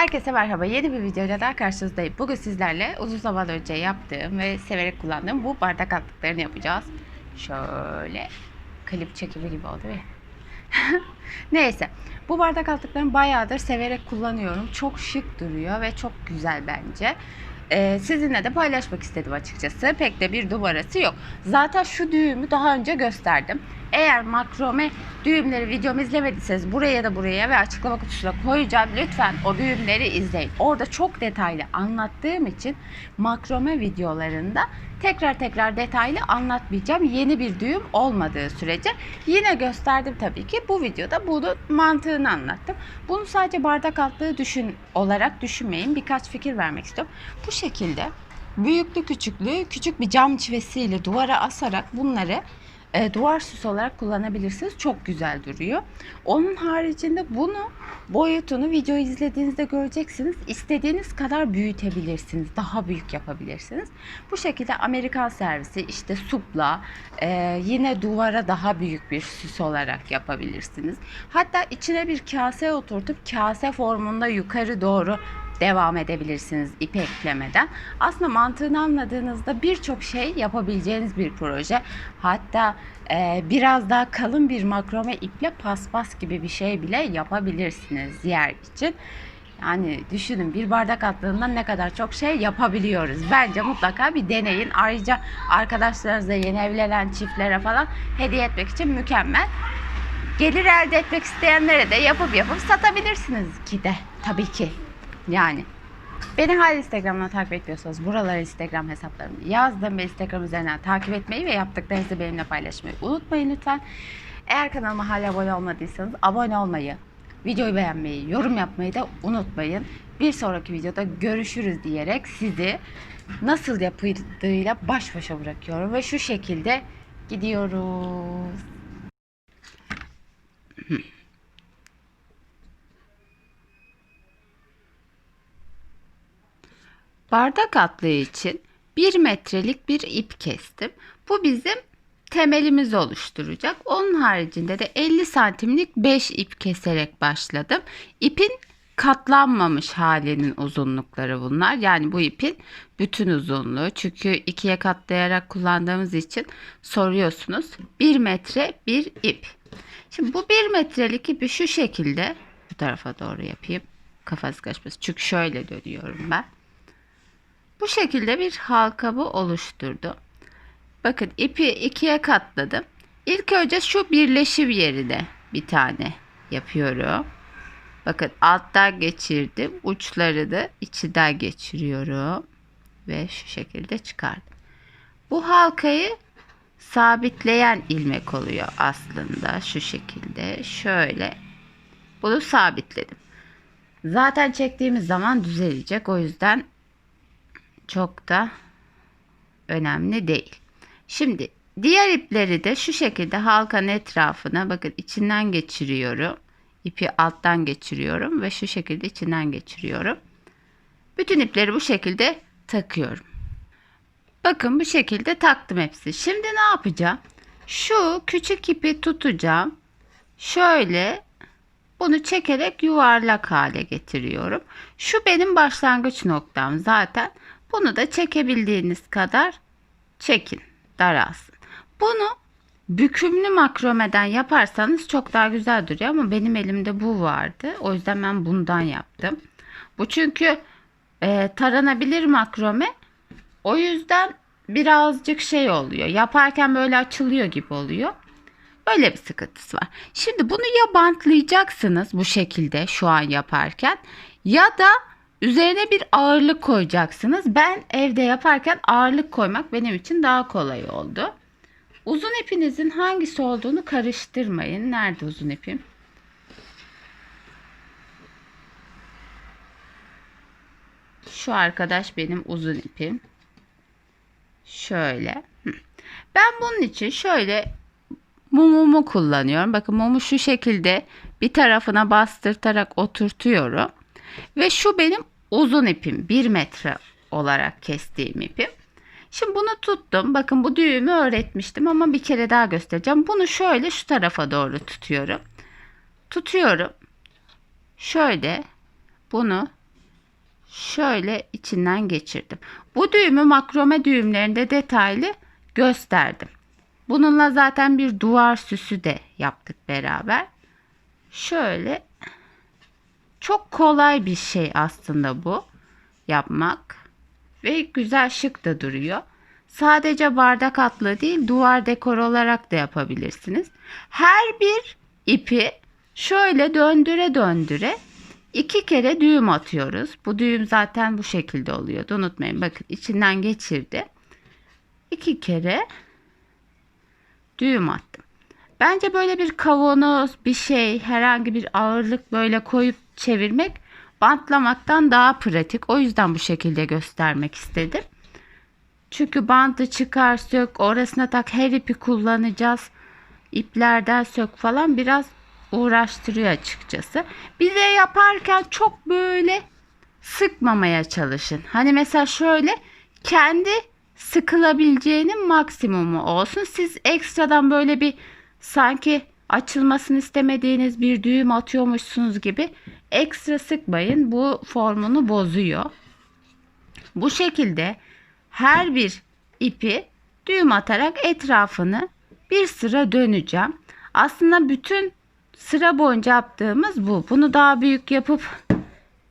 Herkese merhaba. Yeni bir videoyla daha karşınızdayım. Bugün sizlerle uzun zaman önce yaptığım ve severek kullandığım bu bardak altlıklarını yapacağız. Şöyle klip çekimi gibi oldu ya. Neyse. Bu bardak altlıklarını bayağıdır severek kullanıyorum. Çok şık duruyor ve çok güzel bence. Ee, sizinle de paylaşmak istedim açıkçası. Pek de bir numarası yok. Zaten şu düğümü daha önce gösterdim. Eğer makrome düğümleri videomu izlemediyseniz buraya da buraya ve açıklama kutusuna koyacağım. Lütfen o düğümleri izleyin. Orada çok detaylı anlattığım için makrome videolarında tekrar tekrar detaylı anlatmayacağım. Yeni bir düğüm olmadığı sürece yine gösterdim tabii ki. Bu videoda bunun mantığını anlattım. Bunu sadece bardak altlığı düşün olarak düşünmeyin. Birkaç fikir vermek istiyorum. Bu şekilde büyüklü küçüklü küçük bir cam çivesiyle duvara asarak bunları e, duvar süsü olarak kullanabilirsiniz. Çok güzel duruyor. Onun haricinde bunu boyutunu video izlediğinizde göreceksiniz. İstediğiniz kadar büyütebilirsiniz. Daha büyük yapabilirsiniz. Bu şekilde Amerikan servisi işte supla e, yine duvara daha büyük bir süs olarak yapabilirsiniz. Hatta içine bir kase oturtup kase formunda yukarı doğru devam edebilirsiniz ip eklemeden. Aslında mantığını anladığınızda birçok şey yapabileceğiniz bir proje. Hatta e, biraz daha kalın bir makrome iple paspas gibi bir şey bile yapabilirsiniz yer için. Yani düşünün bir bardak attığından ne kadar çok şey yapabiliyoruz. Bence mutlaka bir deneyin. Ayrıca arkadaşlarınıza yeni evlenen çiftlere falan hediye etmek için mükemmel. Gelir elde etmek isteyenlere de yapıp yapıp satabilirsiniz ki de tabii ki. Yani beni hala Instagram'dan takip etmiyorsanız buralara Instagram hesaplarımı yazdım ve Instagram üzerinden takip etmeyi ve yaptıklarınızı benimle paylaşmayı unutmayın lütfen. Eğer kanalıma hala abone olmadıysanız abone olmayı, videoyu beğenmeyi, yorum yapmayı da unutmayın. Bir sonraki videoda görüşürüz diyerek sizi nasıl yapıldığıyla baş başa bırakıyorum ve şu şekilde gidiyoruz. Bardak atlığı için 1 metrelik bir ip kestim. Bu bizim temelimizi oluşturacak. Onun haricinde de 50 santimlik 5 ip keserek başladım. İpin katlanmamış halinin uzunlukları bunlar. Yani bu ipin bütün uzunluğu. Çünkü ikiye katlayarak kullandığımız için soruyorsunuz. 1 metre bir ip. Şimdi bu 1 metrelik ipi şu şekilde bu tarafa doğru yapayım. Kafası kaçmasın. Çünkü şöyle dönüyorum ben. Bu şekilde bir halkamı oluşturdum. Bakın ipi ikiye katladım. İlk önce şu birleşim yerine bir tane yapıyorum. Bakın alttan geçirdim. Uçları da içinden geçiriyorum. Ve şu şekilde çıkardım. Bu halkayı sabitleyen ilmek oluyor aslında. Şu şekilde şöyle. Bunu sabitledim. Zaten çektiğimiz zaman düzelecek. O yüzden çok da önemli değil. Şimdi diğer ipleri de şu şekilde halkanın etrafına bakın içinden geçiriyorum. İpi alttan geçiriyorum ve şu şekilde içinden geçiriyorum. Bütün ipleri bu şekilde takıyorum. Bakın bu şekilde taktım hepsi. Şimdi ne yapacağım? Şu küçük ipi tutacağım. Şöyle bunu çekerek yuvarlak hale getiriyorum. Şu benim başlangıç noktam zaten. Bunu da çekebildiğiniz kadar çekin, daralsın. Bunu bükümlü makromeden yaparsanız çok daha güzel duruyor ama benim elimde bu vardı. O yüzden ben bundan yaptım. Bu çünkü e, taranabilir makrome. O yüzden birazcık şey oluyor. Yaparken böyle açılıyor gibi oluyor. Öyle bir sıkıntısı var. Şimdi bunu ya bantlayacaksınız bu şekilde şu an yaparken ya da Üzerine bir ağırlık koyacaksınız. Ben evde yaparken ağırlık koymak benim için daha kolay oldu. Uzun ipinizin hangisi olduğunu karıştırmayın. Nerede uzun ipim? Şu arkadaş benim uzun ipim. Şöyle. Ben bunun için şöyle mumumu kullanıyorum. Bakın mumu şu şekilde bir tarafına bastırtarak oturtuyorum. Ve şu benim uzun ipim 1 metre olarak kestiğim ipim. Şimdi bunu tuttum. Bakın bu düğümü öğretmiştim ama bir kere daha göstereceğim. Bunu şöyle şu tarafa doğru tutuyorum. Tutuyorum. Şöyle bunu şöyle içinden geçirdim. Bu düğümü makrome düğümlerinde detaylı gösterdim. Bununla zaten bir duvar süsü de yaptık beraber. Şöyle çok kolay bir şey aslında bu yapmak ve güzel şık da duruyor. Sadece bardak atlı değil duvar dekor olarak da yapabilirsiniz. Her bir ipi şöyle döndüre döndüre iki kere düğüm atıyoruz. Bu düğüm zaten bu şekilde oluyordu. Unutmayın bakın içinden geçirdi. İki kere düğüm attım. Bence böyle bir kavanoz, bir şey, herhangi bir ağırlık böyle koyup çevirmek bantlamaktan daha pratik. O yüzden bu şekilde göstermek istedim. Çünkü bantı çıkar sök, orasına tak her ipi kullanacağız. İplerden sök falan biraz uğraştırıyor açıkçası. Bir de yaparken çok böyle sıkmamaya çalışın. Hani mesela şöyle kendi sıkılabileceğinin maksimumu olsun. Siz ekstradan böyle bir sanki açılmasını istemediğiniz bir düğüm atıyormuşsunuz gibi ekstra sıkmayın. Bu formunu bozuyor. Bu şekilde her bir ipi düğüm atarak etrafını bir sıra döneceğim. Aslında bütün sıra boyunca yaptığımız bu. Bunu daha büyük yapıp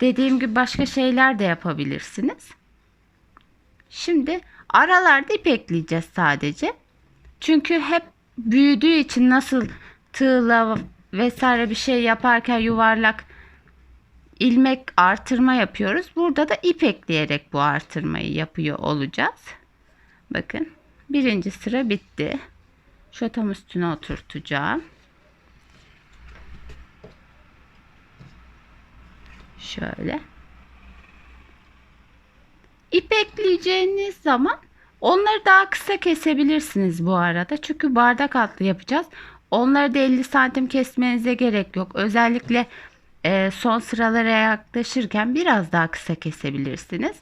dediğim gibi başka şeyler de yapabilirsiniz. Şimdi aralarda ip ekleyeceğiz sadece. Çünkü hep büyüdüğü için nasıl tığla vesaire bir şey yaparken yuvarlak ilmek artırma yapıyoruz. Burada da ip ekleyerek bu artırmayı yapıyor olacağız. Bakın birinci sıra bitti. Şu tam üstüne oturtacağım. Şöyle. İp ekleyeceğiniz zaman onları daha kısa kesebilirsiniz bu arada. Çünkü bardak altlı yapacağız. Onları da 50 santim kesmenize gerek yok. Özellikle e, son sıralara yaklaşırken biraz daha kısa kesebilirsiniz.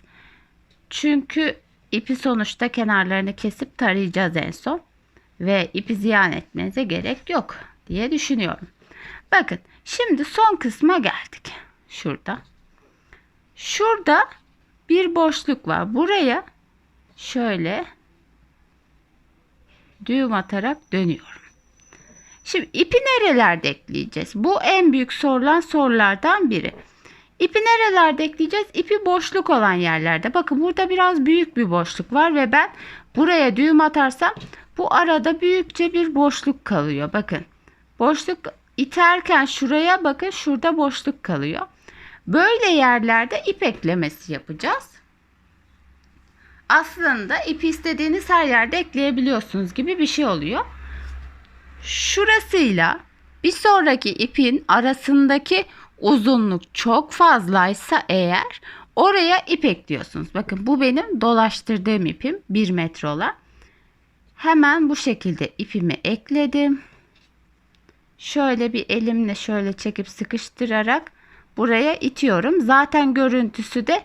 Çünkü ipi sonuçta kenarlarını kesip tarayacağız en son. Ve ipi ziyan etmenize gerek yok diye düşünüyorum. Bakın şimdi son kısma geldik. Şurada. Şurada bir boşluk var. Buraya şöyle düğüm atarak dönüyorum. Şimdi ipi nerelerde ekleyeceğiz? Bu en büyük sorulan sorulardan biri. İpi nerelerde ekleyeceğiz? İpi boşluk olan yerlerde. Bakın burada biraz büyük bir boşluk var ve ben buraya düğüm atarsam bu arada büyükçe bir boşluk kalıyor. Bakın boşluk iterken şuraya bakın şurada boşluk kalıyor. Böyle yerlerde ip eklemesi yapacağız. Aslında ipi istediğiniz her yerde ekleyebiliyorsunuz gibi bir şey oluyor. Şurasıyla bir sonraki ipin arasındaki uzunluk çok fazlaysa eğer oraya ip ekliyorsunuz. Bakın bu benim dolaştırdığım ipim 1 metre olan. Hemen bu şekilde ipimi ekledim. Şöyle bir elimle şöyle çekip sıkıştırarak buraya itiyorum. Zaten görüntüsü de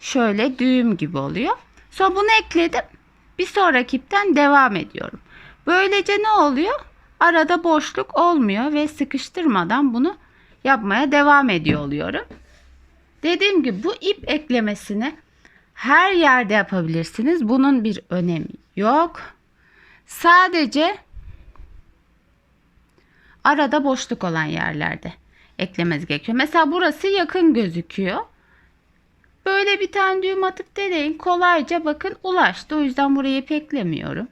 şöyle düğüm gibi oluyor. Sonra bunu ekledim. Bir sonraki ipten devam ediyorum. Böylece ne oluyor? Arada boşluk olmuyor ve sıkıştırmadan bunu yapmaya devam ediyor oluyorum. Dediğim gibi bu ip eklemesini her yerde yapabilirsiniz. Bunun bir önemi yok. Sadece arada boşluk olan yerlerde eklemeniz gerekiyor. Mesela burası yakın gözüküyor. Böyle bir tane düğüm atıp deneyin. Kolayca bakın ulaştı. O yüzden burayı ip eklemiyorum.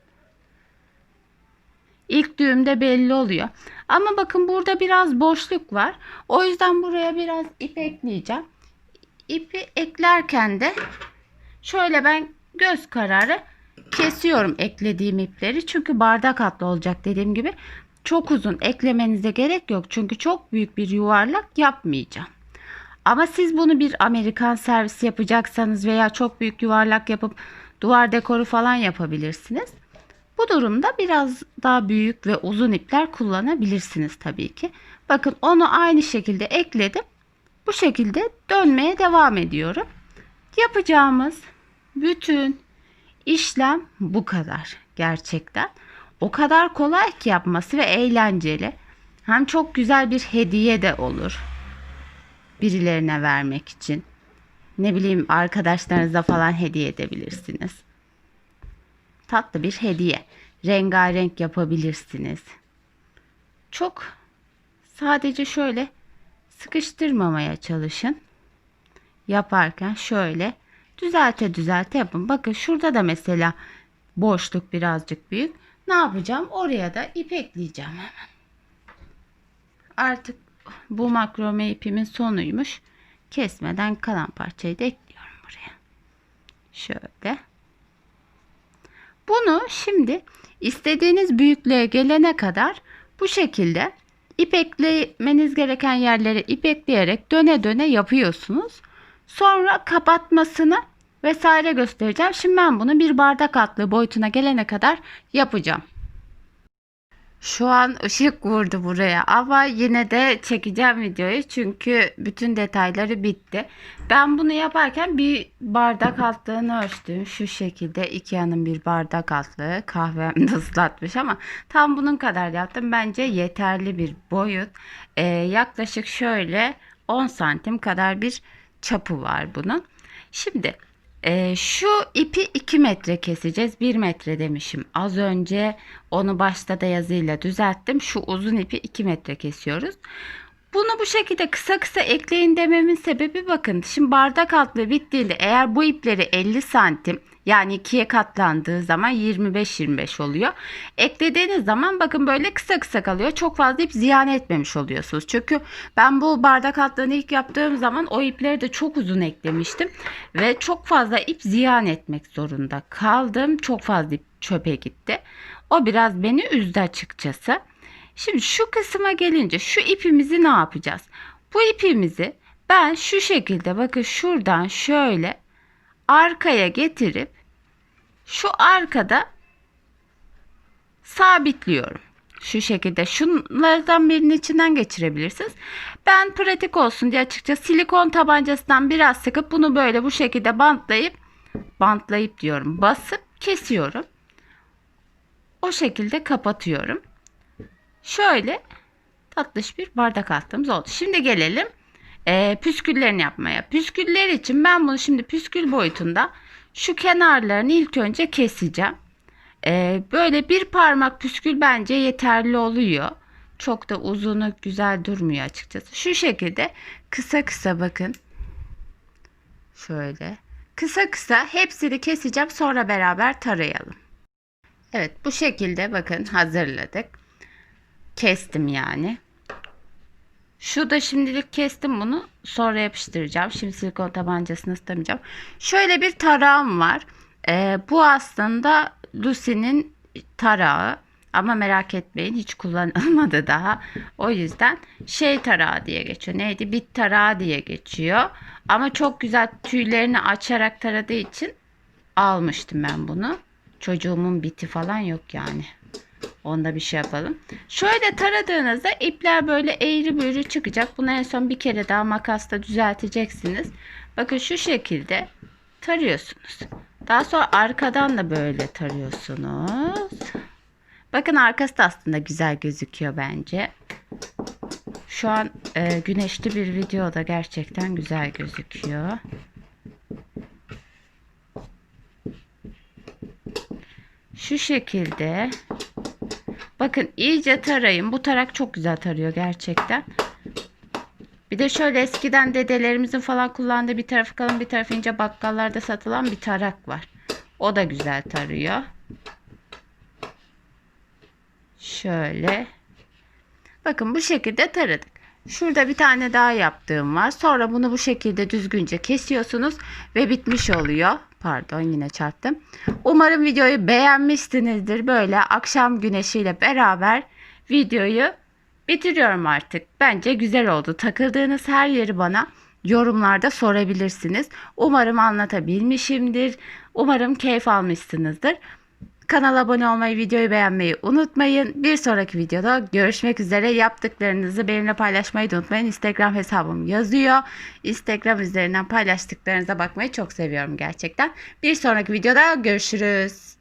İlk düğümde belli oluyor. Ama bakın burada biraz boşluk var. O yüzden buraya biraz ip ekleyeceğim. İpi eklerken de şöyle ben göz kararı kesiyorum eklediğim ipleri. Çünkü bardak hatlı olacak dediğim gibi. Çok uzun eklemenize gerek yok. Çünkü çok büyük bir yuvarlak yapmayacağım. Ama siz bunu bir Amerikan servisi yapacaksanız veya çok büyük yuvarlak yapıp duvar dekoru falan yapabilirsiniz. Bu durumda biraz daha büyük ve uzun ipler kullanabilirsiniz tabii ki. Bakın onu aynı şekilde ekledim. Bu şekilde dönmeye devam ediyorum. Yapacağımız bütün işlem bu kadar gerçekten. O kadar kolay ki yapması ve eğlenceli. Hem çok güzel bir hediye de olur. Birilerine vermek için. ne bileyim arkadaşlarınıza falan hediye edebilirsiniz. Tatlı bir hediye. Rengarenk yapabilirsiniz. Çok sadece şöyle sıkıştırmamaya çalışın. Yaparken şöyle düzelte düzelte yapın. Bakın şurada da mesela boşluk birazcık büyük. Ne yapacağım? Oraya da ip ekleyeceğim hemen. Artık bu makrome ipimin sonuymuş. Kesmeden kalan parçayı da ekliyorum buraya. Şöyle. Bunu şimdi istediğiniz büyüklüğe gelene kadar bu şekilde ip eklemeniz gereken yerlere ip ekleyerek döne döne yapıyorsunuz. Sonra kapatmasını vesaire göstereceğim. Şimdi ben bunu bir bardak altlığı boyutuna gelene kadar yapacağım. Şu an ışık vurdu buraya ama yine de çekeceğim videoyu çünkü bütün detayları bitti. Ben bunu yaparken bir bardak altlığını ölçtüm. Şu şekilde Ikea'nın bir bardak altlığı kahvem de ıslatmış ama tam bunun kadar yaptım. Bence yeterli bir boyut. Ee, yaklaşık şöyle 10 santim kadar bir çapı var bunun. Şimdi ee, şu ipi 2 metre keseceğiz. 1 metre demişim. Az önce onu başta da yazıyla düzelttim. Şu uzun ipi 2 metre kesiyoruz. Bunu bu şekilde kısa kısa ekleyin dememin sebebi bakın. Şimdi bardak altlığı bittiğinde eğer bu ipleri 50 santim yani ikiye katlandığı zaman 25-25 oluyor. Eklediğiniz zaman bakın böyle kısa kısa kalıyor. Çok fazla ip ziyan etmemiş oluyorsunuz. Çünkü ben bu bardak altlığını ilk yaptığım zaman o ipleri de çok uzun eklemiştim. Ve çok fazla ip ziyan etmek zorunda kaldım. Çok fazla ip çöpe gitti. O biraz beni üzdü açıkçası. Şimdi şu kısma gelince şu ipimizi ne yapacağız? Bu ipimizi ben şu şekilde bakın şuradan şöyle arkaya getirip şu arkada sabitliyorum. Şu şekilde şunlardan birinin içinden geçirebilirsiniz. Ben pratik olsun diye açıkça silikon tabancasından biraz sıkıp bunu böyle bu şekilde bantlayıp bantlayıp diyorum basıp kesiyorum. O şekilde kapatıyorum. Şöyle tatlış bir bardak alttığımız oldu. Şimdi gelelim e, püsküllerini yapmaya. Püsküller için ben bunu şimdi püskül boyutunda şu kenarlarını ilk önce keseceğim. E, böyle bir parmak püskül bence yeterli oluyor. Çok da uzunu güzel durmuyor açıkçası. Şu şekilde kısa kısa bakın. Şöyle. Kısa kısa hepsini keseceğim sonra beraber tarayalım. Evet bu şekilde bakın hazırladık. Kestim yani. Şu da şimdilik kestim bunu. Sonra yapıştıracağım. Şimdi silikon tabancasını ıslamayacağım. Şöyle bir tarağım var. Ee, bu aslında Lucy'nin tarağı. Ama merak etmeyin hiç kullanılmadı daha. O yüzden şey tarağı diye geçiyor. Neydi? Bit tarağı diye geçiyor. Ama çok güzel tüylerini açarak taradığı için almıştım ben bunu. Çocuğumun biti falan yok yani. Onda bir şey yapalım. Şöyle taradığınızda ipler böyle eğri büğrü çıkacak. Bunu en son bir kere daha makasla düzelteceksiniz. Bakın şu şekilde tarıyorsunuz. Daha sonra arkadan da böyle tarıyorsunuz. Bakın arkası da aslında güzel gözüküyor bence. Şu an e, güneşli bir videoda gerçekten güzel gözüküyor. Şu şekilde Bakın iyice tarayın. Bu tarak çok güzel tarıyor gerçekten. Bir de şöyle eskiden dedelerimizin falan kullandığı bir tarafı kalın bir tarafı ince bakkallarda satılan bir tarak var. O da güzel tarıyor. Şöyle. Bakın bu şekilde taradık. Şurada bir tane daha yaptığım var. Sonra bunu bu şekilde düzgünce kesiyorsunuz ve bitmiş oluyor. Pardon yine çarptım. Umarım videoyu beğenmişsinizdir. Böyle akşam güneşiyle beraber videoyu bitiriyorum artık. Bence güzel oldu. Takıldığınız her yeri bana yorumlarda sorabilirsiniz. Umarım anlatabilmişimdir. Umarım keyif almışsınızdır. Kanala abone olmayı, videoyu beğenmeyi unutmayın. Bir sonraki videoda görüşmek üzere. Yaptıklarınızı benimle paylaşmayı da unutmayın. Instagram hesabım yazıyor. Instagram üzerinden paylaştıklarınıza bakmayı çok seviyorum gerçekten. Bir sonraki videoda görüşürüz.